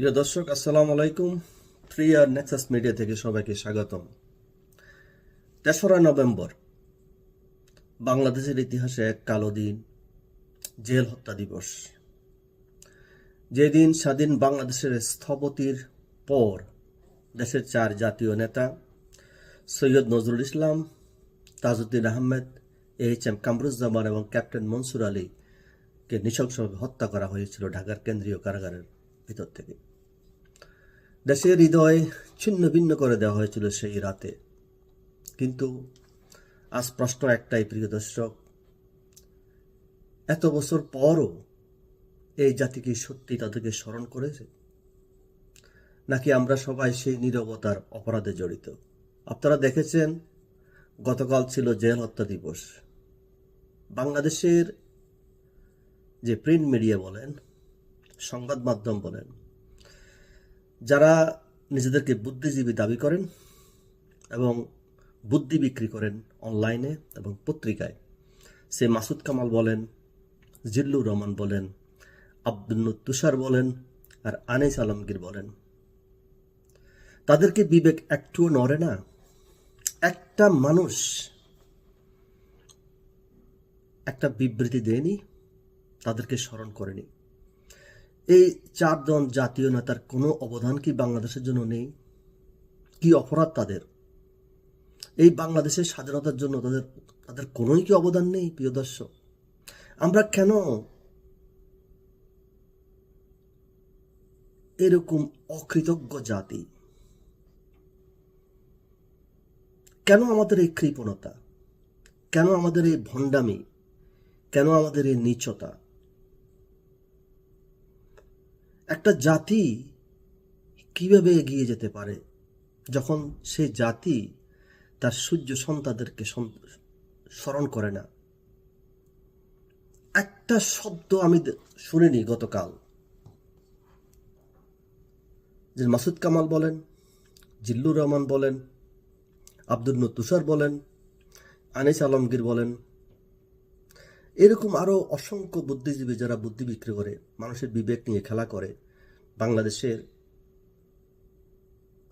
প্রিয় দর্শক, আসসালামু আলাইকুম। থ্রি আর নেক্সাস মিডিয়া থেকে সবাইকে স্বাগতম। তেসরা নভেম্বর, বাংলাদেশের ইতিহাসে এক কালো দিন, জেল হত্যা দিবস। যেদিন স্বাধীন বাংলাদেশের স্থপতির পর দেশের চার জাতীয় নেতা, সৈয়দ নজরুল ইসলাম, তাজউদ্দিন আহমেদ, এইচ এম কামরুজ্জামান এবং ক্যাপ্টেন মনসুর আলীকে নৃশংসভাবে হত্যা করা হয়েছিল ঢাকার কেন্দ্রীয় কারাগারের ভিতর থেকে। দেশের হৃদয় ছিন্ন ভিন্ন করে দেওয়া হয়েছিল সেই রাতে। কিন্তু আজ প্রশ্ন একটাই, প্রিয় দর্শক। এত বছর পরও এই জাতি কি সত্যি তাদেরকে স্মরণ করেছে? নাকি আমরা সবাই সেই নীরবতার অপরাধে জড়িত? আপনারা দেখেছেন, গতকাল ছিল জেল হত্যা দিবস। বাংলাদেশের যে প্রিন্ট মিডিয়া বলেন, সংবাদ মাধ্যম বলেন যারা নিজেদেরকে বুদ্ধিজীবী দাবি করেন এবং বুদ্ধি বিক্রি করেন অনলাইনে এবং পত্রিকায়, সে মাসুদ কামাল বলেন, জিল্লুর রহমান বলেন আব্দুল তুষার বলেন আর আনিস আলমগীর বলেন। তাদেরকে বিবেক একটুও নড়ে না। একটা মানুষ একটা বিবৃতি দেয়নি, তাদেরকে স্মরণ করেনি। এই চারজন জাতীয় নেতার কোনো অবদান কি বাংলাদেশের জন্য নেই? কি অপরাধ তাদের? এই বাংলাদেশের স্বাধীনতার জন্য তাদের তাদের কোনোই কি অবদান নেই, প্রিয় দর্শক? আমরা কেন এরকম অকৃতজ্ঞ জাতি? কেন আমাদের এই কৃপণতা? কেন আমাদের এই ভণ্ডামি? কেন আমাদের এই নিচতা? একটা জাতি কীভাবে এগিয়ে যেতে পারে? যখন সে জাতি তার সূর্য সন্তানদেরকে স্মরণ করে না। একটা শব্দ আমি শুনিনি গতকাল। যে মাসুদ কামাল বলেন, জিল্লুর রহমান বলেন, আব্দুল তুষার বলেন, আনিস আলমগীর বলেন এরকম আরও অসংখ্য বুদ্ধিজীবী যারা বুদ্ধি বিক্রি করে, মানুষের বিবেক নিয়ে খেলা করে, বাংলাদেশের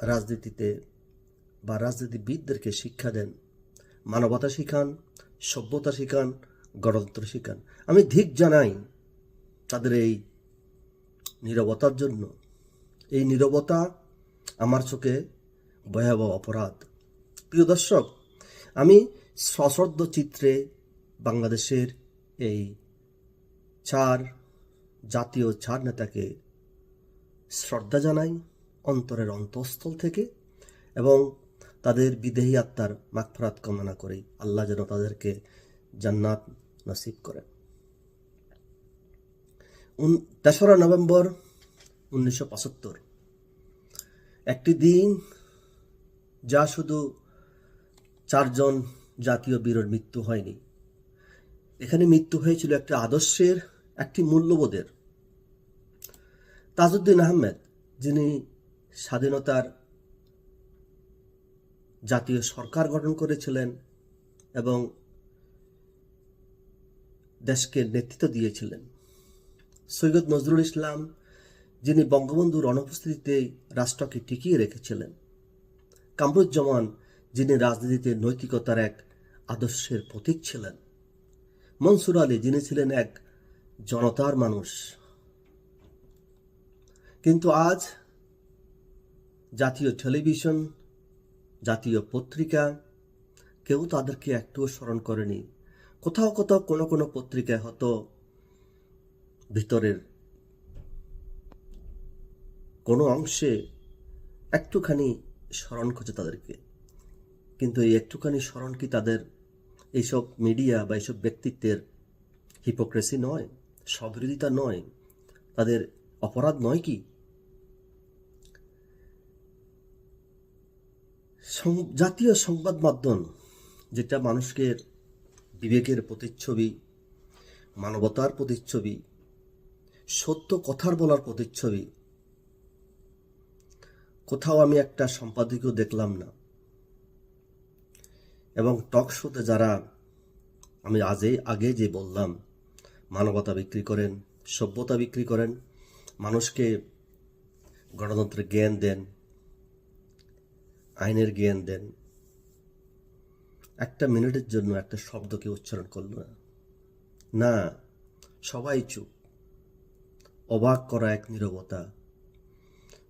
রাজনীতিতে বা রাজনীতিবিদদেরকে শিক্ষা দেন, মানবতা শিখান, সভ্যতা শিখান, গণতন্ত্র শিখান। আমি ধিক জানাই তাদের এই নীরবতার জন্য। এই নীরবতা আমার চোখে ভয়াবহ অপরাধ। প্রিয় দর্শক, আমি সশ্রদ্ধ চিত্রে বাংলাদেশের এই চার জাতীয় চার নেতাকে শ্রদ্ধা জানাই অন্তরের অন্তঃস্থল থেকে এবং তাদের বিদেহী আত্মার মাগফরাত কামনা করি আল্লাহ যেন তাদেরকে জান্নাত নসিব করেন। তেসরা নভেম্বর উনিশশো পঁচাত্তর। একটি দিন যা শুধু চারজন জাতীয় বীরের মৃত্যু হয়নি এখানে মৃত্যু হয়েছিল একটি আদর্শের, একটি মূল্যবোধের। তাজউদ্দিন আহমেদ, যিনি স্বাধীনতার জাতীয় সরকার গঠন করেছিলেন এবং দেশকে নেতৃত্ব দিয়েছিলেন। সৈয়দ নজরুল ইসলাম, যিনি বঙ্গবন্ধুর অনুপস্থিতিতে রাষ্ট্রকে টিকিয়ে রেখেছিলেন। কামরুজ্জামান, যিনি রাজনীতিতে নৈতিকতার এক আদর্শের প্রতীক ছিলেন। মনসুর আলী, যিনি ছিলেন এক জনতার মানুষ। কিন্তু আজ জাতীয় টেলিভিশন, জাতীয় পত্রিকা কেউ তাদেরকে একটুও স্মরণ করেনি। কোথাও কোথাও কোনো কোনো পত্রিকায় হয়তো ভিতরের কোনো অংশে একটুখানি স্মরণ করছে তাদেরকে। কিন্তু এই একটুখানি স্মরণ কি তাদের এইসব মিডিয়া বা এইসব ব্যক্তিত্বের হিপোক্রেসি নয় সবিরোধিতা নয়, তাদের অপরাধ নয় কি? জাতীয় সংবাদ মাধ্যম যেটা মানুষকে বিবেকের প্রতিচ্ছবি, মানবতার প্রতিচ্ছবি, সত্য কথার বলার প্রতিচ্ছবি, কোথাও আমি একটা সম্পাদকীয় দেখলাম না। এবং টক শোতে যারা আমি আজে, আগে যে বললাম, মানবতা বিক্রি করেন, সভ্যতা বিক্রি করেন, মানুষকে গণতন্ত্রের জ্ঞান দেন, আইনের জ্ঞান দেন, একটা মিনিটের জন্য একটা শব্দকে উচ্চারণ করল না। না, সবাই চুপ। অবাক করা এক নীরবতা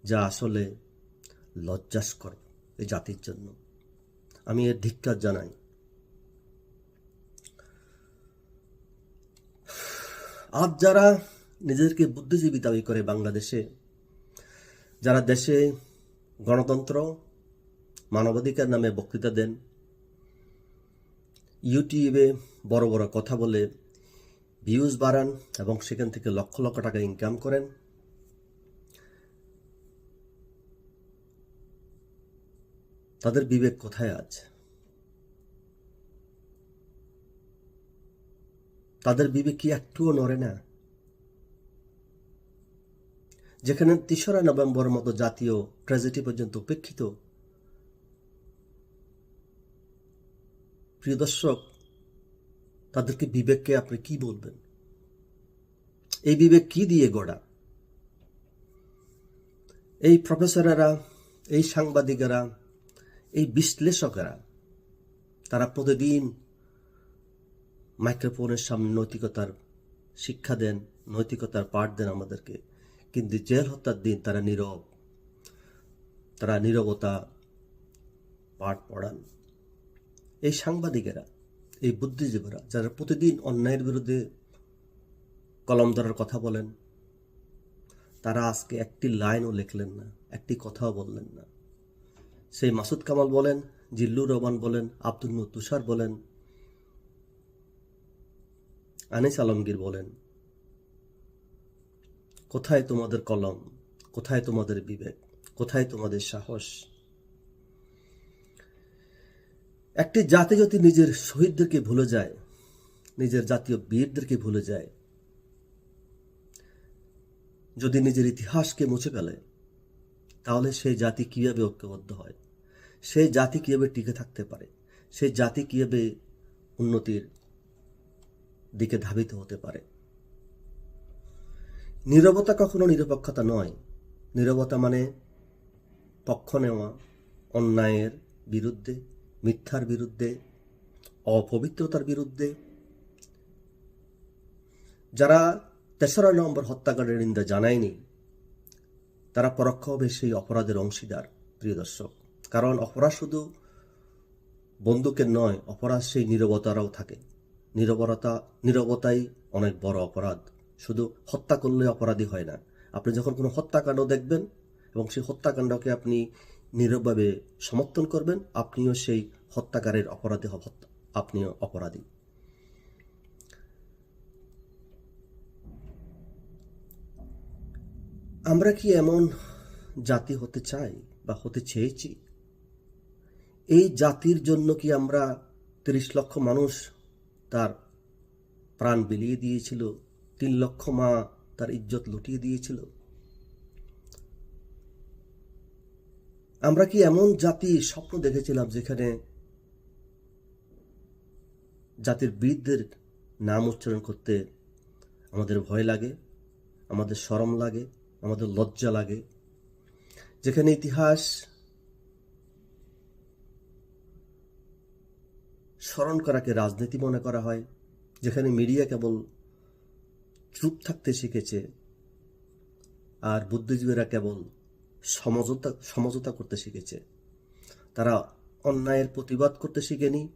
যা আসলে লজ্জাস্কর এই জাতির জন্য। আমি এর ধিক্কার জানাই। আজ যারা নিজেদেরকে বুদ্ধিজীবী দাবি করে বাংলাদেশে, যারা দেশে গণতন্ত্র, মানবাধিকার নামে বক্তৃতা দেন, ইউটিউবে বড় বড় কথা বলে ভিউজ বাড়ান এবং সেখান থেকে লক্ষ লক্ষ টাকা ইনকাম করেন তাদের বিবেক কোথায় আছে তাদের বিবেক কি একটুও নড়ে না? যেখানে তেসরা নভেম্বর মতো জাতীয় ট্র্যাজেডি পর্যন্ত উপেক্ষিত, প্রিয় দর্শক, তাদেরকে বিবেককে আপনি কি বলবেন? এই বিবেক কি দিয়ে গড়া? এই প্রফেসরেরা, এই সাংবাদিকেরা এই বিশ্লেষকেরা, তারা প্রতিদিন মাইক্রোফোনের সামনে নৈতিকতার শিক্ষা দেন, নৈতিকতার পাঠ দেন আমাদেরকে। কিন্তু জেল হত্যার দিন তারা নীরব, তারা নীরবতা পাঠ পড়ান। এই সাংবাদিকেরা, এই বুদ্ধিজীবীরা, যারা প্রতিদিন অন্যায়ের বিরুদ্ধে কলম ধরার কথা বলেন, তারা আজকে একটি লাইনও লিখলেন না, একটি কথাও বললেন না। সেই মাসুদ কামাল বলেন, জিল্লুর রহমান বলেন, আব্দুল তুষার বলেন, আনিস আলমগীর বলেন, কোথায় তোমাদের কলম? কোথায় তোমাদের বিবেক? কোথায় তোমাদের সাহস? একটি জাতি যদি নিজের শহীদদেরকে ভুলে যায়, নিজের জাতীয় বীরদেরকে ভুলে যায়, যদি নিজের ইতিহাসকে মুছে ফেলে তাহলে সেই জাতি কীভাবে ঐক্যবদ্ধ হয়? সেই জাতি কীভাবে টিকে থাকতে পারে? সেই জাতি কীভাবে উন্নতির দিকে ধাবিত হতে পারে? নীরবতা কখনো নিরপেক্ষতা নয়। নীরবতা মানে পক্ষ নেওয়া, অন্যায়ের বিরুদ্ধে, মিথ্যার বিরুদ্ধে, অপবিত্রতার বিরুদ্ধে। যারা তেসরা নম্বর হত্যাকাণ্ডের নিন্দা জানায়নি তারা পরোক্ষভাবে সেই অপরাধের অংশীদার, প্রিয় দর্শক। কারণ অপরাধ শুধু বন্দুকের নয়, অপরাধ সেই নীরবতারাও থাকে। নীরবতা, নীরবতাই অনেক বড় অপরাধ। শুধু হত্যা করলে অপরাধী হয় না। আপনি যখন কোনো হত্যাকাণ্ড দেখবেন এবং সেই হত্যাকাণ্ডকে আপনি নীরবভাবে সমর্থন করবেন, আপনিও সেই হত্যাকারের অপরাধী আপনিও অপরাধী। আমরা কি এমন জাতি হতে চাই বা হতে চেয়েছি? এই জাতির জন্য কি আমরা তিরিশ লক্ষ মানুষ তার প্রাণ বিলিয়ে দিয়েছিল? তিন লক্ষ মা তার ইজ্জত লুটিয়ে দিয়েছিল? আমরা কি এমন জাতি স্বপ্ন দেখেছিলাম যেখানে জাতির বীরদের নাম উচ্চারণ করতে আমাদের ভয় লাগে, আমাদের শরম লাগে? আমাদের লজ্জা লাগে। যেখানে ইতিহাস স্মরণ করাকে রাজনীতি মনে করা হয়, যেখানে মিডিয়া কেবল চুপ থাকতে শিখেছে আর বুদ্ধিজীবীরা কেবল সমঝোতা সমঝোতা করতে শিখেছে। তারা অন্যায়ের প্রতিবাদ করতে শিখেনি,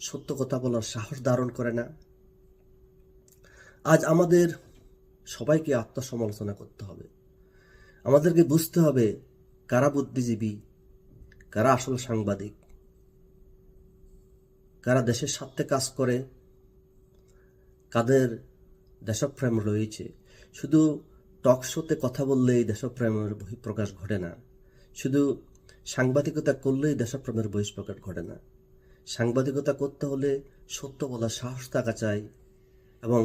সত্য কথা বলার সাহস ধারণ করে না। আজ আমাদের সবাইকে আত্মসমালোচনা করতে হবে। আমাদেরকে বুঝতে হবে কারা বুদ্ধিজীবী, কারা আসল সাংবাদিক, কারা দেশের স্বার্থে কাজ করে, কাদের দেশপ্রেম রয়েছে। শুধু টক শোতে কথা বললেই দেশপ্রেমের বহিঃপ্রকাশ ঘটে না। শুধু সাংবাদিকতা করলেই দেশপ্রেমের বহিঃপ্রকাশ ঘটে না। সাংবাদিকতা করতে হলে সত্য বলার সাহস থাকা চাই এবং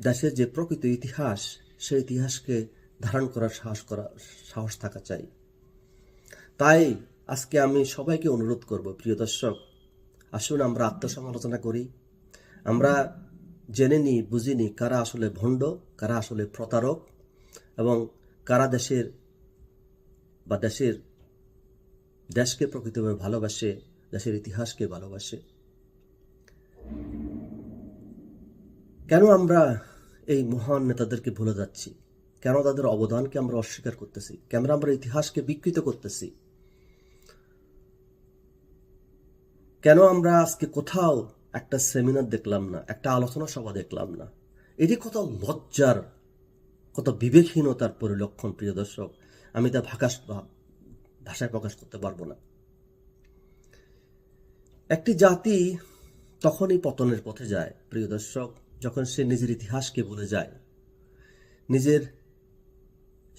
দেশের যে প্রকৃত ইতিহাস, সেই ইতিহাসকে ধারণ করার সাহস করা, সাহস থাকা চাই। তাই আজকে আমি সবাইকে অনুরোধ করব, প্রিয় দর্শক, আসুন আমরা আত্মসমালোচনা করি। আমরা জেনে নিই বুঝিনি কারা আসলে ভণ্ড, কারা আসলে প্রতারক এবং কারা দেশের বা দেশের দেশকে প্রকৃতভাবে ভালোবাসে, দেশের ইতিহাসকে ভালোবাসে। কেন আমরা এই মহান নেতাদেরকে ভুলে যাচ্ছি? কেন তাদের অবদানকে আমরা অস্বীকার করতেছি? কেন আমরা ইতিহাসকে বিকৃত করতেছি? কেন আমরা আজকে কোথাও একটা সেমিনার দেখলাম না, একটা আলোচনা সভা দেখলাম না? এটি কত লজ্জার, কত বিবেকহীনতার পরিলক্ষণ, প্রিয় দর্শক। আমি তা ভাকাশ, ভাষায় প্রকাশ করতে পারব না। একটি জাতি তখনই পতনের পথে যায়, প্রিয় দর্শক। যখন সে নিজের ইতিহাসকে বলে যায়, নিজের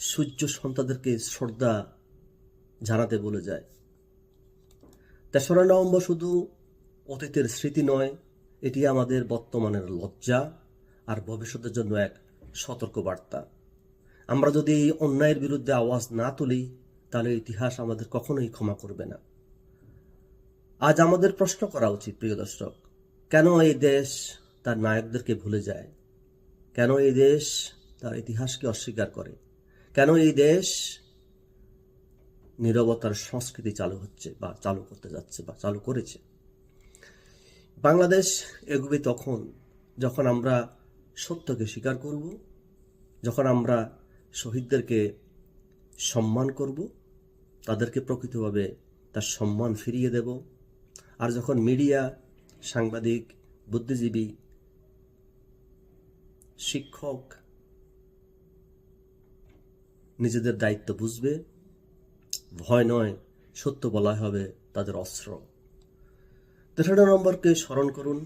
সূর্য সন্তানদেরকে শ্রদ্ধা জানাতে বলে যায়। তেসরা নভেম্বর শুধু অতীতের স্মৃতি নয়, এটি আমাদের বর্তমানের লজ্জা আর ভবিষ্যতের জন্য এক সতর্ক বার্তা আমরা যদি এই অন্যায়ের বিরুদ্ধে আওয়াজ না তুলি, তাহলে ইতিহাস আমাদের কখনোই ক্ষমা করবে না। আজ আমাদের প্রশ্ন করা উচিত, প্রিয় দর্শক, কেন এই দেশ তার নায়কদেরকে ভুলে যায়। কেন এই দেশ তার ইতিহাসকে অস্বীকার করে? কেন এই দেশ নিরবতার সংস্কৃতি চালু হচ্ছে বা চালু করতে যাচ্ছে বা চালু করেছে? বাংলাদেশ এগোবে তখন যখন আমরা সত্যকে স্বীকার করব, যখন আমরা শহীদদেরকে সম্মান করব, তাদেরকে প্রকৃতভাবে তার সম্মান ফিরিয়ে দেব। আর যখন মিডিয়া, সাংবাদিক, বুদ্ধিজীবী শিক্ষক নিজেদের দায়িত্ব বুঝবে, ভয় নয়, সত্য বলা হবে তাদের অস্ত্র। তেসরা নম্বরকে স্মরণ করুন,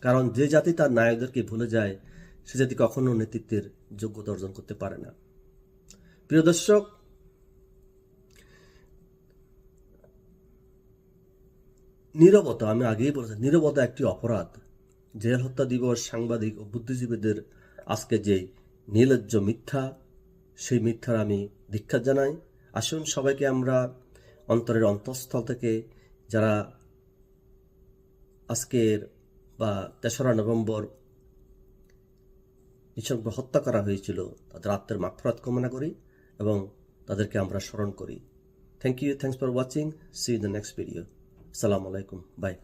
কারণ যে জাতি তার নায়কদেরকে ভুলে যায়, সে জাতি কখনো নেতৃত্বের যোগ্যতা অর্জন করতে পারে না। প্রিয় দর্শক, নীরবতা, আমি আগেই বলেছি, নীরবতা একটি অপরাধ। জেল হত্যা দিবস সাংবাদিক ও বুদ্ধিজীবীদের আজকে যে নির্লজ্জ মিথ্যা, সেই মিথ্যার আমি দীক্ষা জানাই। আসুন সবাইকে আমরা অন্তরের অন্তঃস্থল থেকে যারা আজকের বা তেসরা নভেম্বর নিঃসঙ্গ হত্যা করা হয়েছিল, তাদের আত্মের মাগফরাত কামনা করি এবং তাদেরকে আমরা স্মরণ করি। Thank you thanks for watching see the next video আসসালামু আলাইকুম বাই